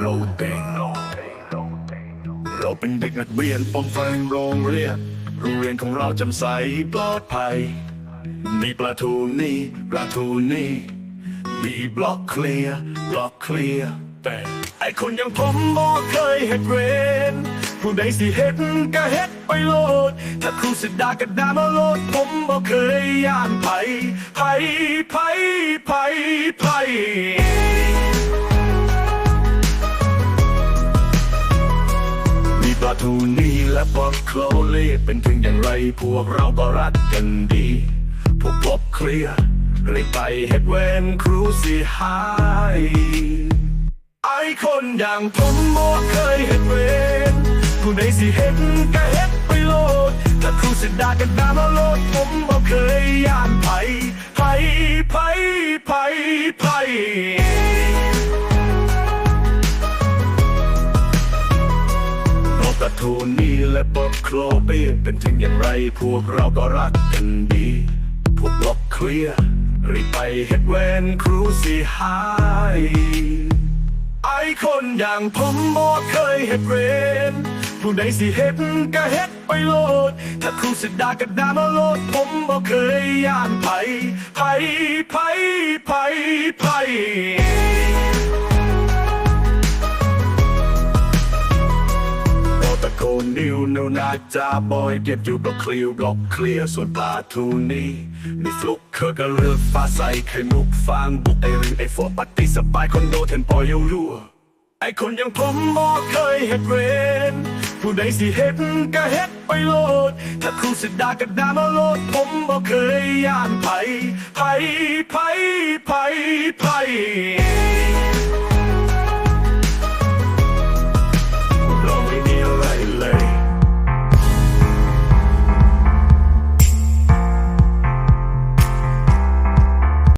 เราเป็นเราเป็นเด็กนักเรียนปองฟังโรงเรียนโรงเรียนของเราจำใสปลอดภัย มีปลาทูนี่ปลาทูนี่ มีบล็อกเคลียร์บล็อกเคลียร์แต่ไอคนอย่างผมบอกเคยเห็ดเรนผู้ใดสิเห็ดก็เห็ดไปโลด ถ้าครูสิดากันดามาโลดผม บอกเคยย่านไผไผไผไผไผมีปลาทูนี่และบอลโคลเล่เป็นถึงอย่างไรพวกเราก็รักกันดี พวกพบเคลียร์เรียไปเฮ็ดเวนครูสิหายไอคนอย่างผมบ่เคยเฮ็ดเวนผู้ใดสิเฮ็ดก็เฮ็ด ไปโลดถ้าครูสิดากันด่ามาโลดผมบ่เคยย่านไผไผไผไผไผนกกระทูนี่และบอบโคลเปีเป็นถึงอย่างไร พวกเราก็รักกันดี พวกบล็อกเคลียร์รีไปเฮ็ดเวนครูสิหาย ไอคนอย่างผมบอกเคยเฮ็ดเวน ผู้ใดสิเฮ็ดก็เฮ็ดไปโลด ถ้าครูสิดาก็ดามาโลด ผมบอกเคยย่านไผไผไผไผไผโอตะโกนนิวเนวนาจาบอยเก็บอยู่บล็อกเคลียวบล็อกเคลียร์ส่วนปลาทูนี่มีฟลุกเคอร์ก็เลือกฟ้าใสไข่มุกฟางบุกไอริงไอฟอร์ปฏิสบายคอนโดเทนปอยอยู่รั่วไอคนอย่างผมบอกเคยเฮ็ดเรน ผู้ใดสิเฮ็ดก็เฮ็ดไปโลด ถ้าครูสิด่าก็ด่ามาโลด ผมบอกเคยย่านไผไผไผไผไผ